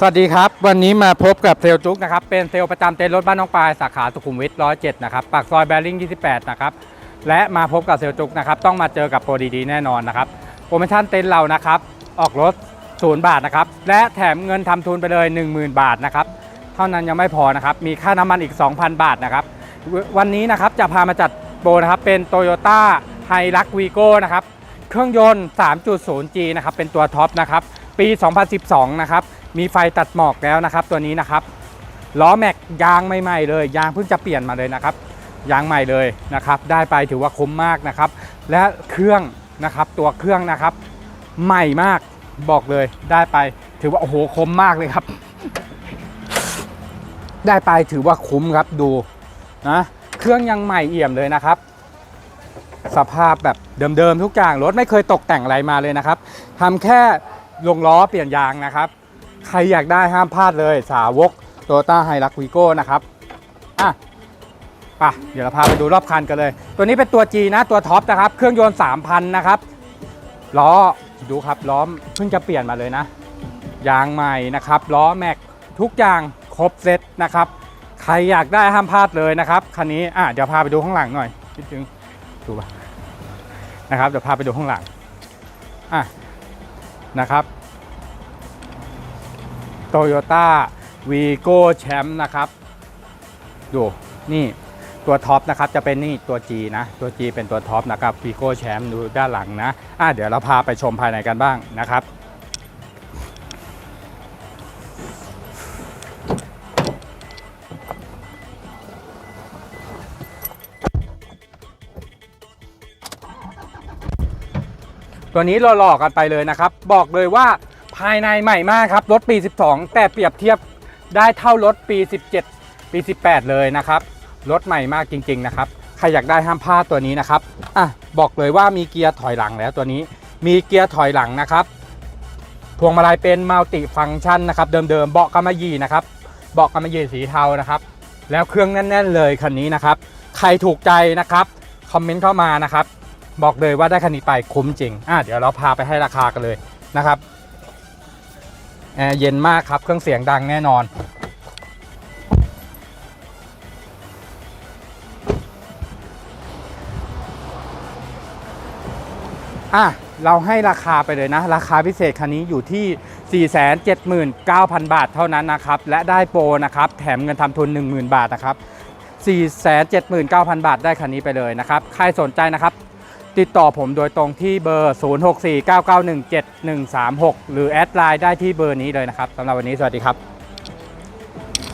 สวัสดีครับ วันนี้มาพบกับเซลจุกนะครับ เป็นเซลประจำเต็นท์รถบ้านน้องปลายสาขาสุขุมวิท107 นะครับ ปากซอยแบริ่ง28 นะครับ และมาพบกับเซลจุกนะครับ ต้องมาเจอกับโปรดีๆแน่นอนนะครับ โปรโมชั่นเต็นท์เรานะครับ ออกรถ 0 บาทนะครับ และแถมเงินทำทุนไปเลย 10,000 บาทนะครับ เท่านั้นยังไม่พอนะครับ มีค่าน้ำมันอีก 2,000 บาทนะครับ วันนี้นะครับจะพามาจัดโปรนะครับ เป็น Toyota h i l u x v i g o นะครับ เครื่องยนต์ 3.0G นะครับ เป็นตัวท็อปนะครับ ปี 2012 นะครับ มีไฟตัดหมอกแล้วนะครับ ตัวนี้นะครับ ล้อแม็กยางใหม่ๆเลย ยางเพิ่งจะเปลี่ยนมาเลยนะครับ ยางใหม่เลยนะครับ ได้ไปถือว่าคุ้มมากนะครับ และเครื่องนะครับ ตัวเครื่องนะครับ ใหม่มากบอกเลย ได้ไปถือว่าโอ้โหคุ้มมากเลยครับ ได้ไปถือว่าคุ้มครับดูนะ เครื่องยังใหม่เอี่ยมเลยนะครับสภาพแบบเดิมๆทุกอย่างรถไม่เคยตกแต่งอะไรมาเลยนะครับทำแค่ ลงล้อเปลี่ยนยางนะครับ ใครอยากได้ห้ามพลาดเลย สาวกโตต้าไฮรักวีโก้นะครับอะไปะเดี๋ยวเราพาไปดูรอบคันกันเลย ตัวนี้เป็นตัว G นะตัวท็อปนะครับ เครื่องยนต์ 3,000 นะครับล้อดูครับล้อเพิ่งจะเปลี่ยนมาเลยนะ ยางใหม่นะครับล้อแม็กทุกอย่างครบเซตนะครับ ใครอยากได้ห้ามพลาดเลยนะครับคันนี้อะเดี๋ยวพาไปดูข้างหลังหน่อยนิดนึงดูป่ะนะครับเดี๋ยวพาไปดูข้างหลังอะ นะครับโตโยต้าวีโก้แชมป์นะครับ ดูนี่ตัวท็อปนะครับจะเป็นนี่ตัว G นะ ตัว G เป็นตัวท็อปนะครับวีโก้แชมป์ดูด้านหลังนะอะเดี๋ยวเราพาไปชมภายในกันบ้างนะครับ ตัวนี้หล่อๆกันไปเลยนะครับ บอกเลยว่าภายในใหม่มากครับ รถปี 12 แต่เปรียบเทียบได้เท่ารถปี 17 ปี 18 เลยนะครับ รถใหม่มากจริง ๆ นะครับ ใครอยากได้ห้ามพลาดตัวนี้นะครับ อะ บอกเลยว่ามีเกียร์ถอยหลังแล้วตัวนี้ มีเกียร์ถอยหลังนะครับ พวงมาลัยเป็นมัลติฟังก์ชันนะครับ เดิมๆ เบาะกำมะหยี่นะครับ เบาะกำมะหยี่สีเทานะครับ แล้วเครื่องแน่น ๆ เลยคันนี้นะครับ ใครถูกใจนะครับ คอมเมนต์เข้ามานะครับ บอกเลยว่าได้คันนี้ไปคุ้มจริงอะเดี๋ยวเราพาไปให้ราคากันเลยนะครับแอร์เย็นมากครับ เครื่องเสียงดังแน่นอน อะ เราให้ราคาไปเลยนะ ราคาพิเศษคันนี้อยู่ที่ 479,000 บาทเท่านั้นนะครับ และได้โปรนะครับ แถมเงินทำทุน 10,000 บาทนะครับ 479,000 บาทได้คันนี้ไปเลยนะครับ ใครสนใจนะครับ ติดต่อผมโดยตรงที่เบอร์ 0649917136 หรือแอดไลน์ได้ที่เบอร์นี้เลยนะครับสำหรับวันนี้สวัสดีครับ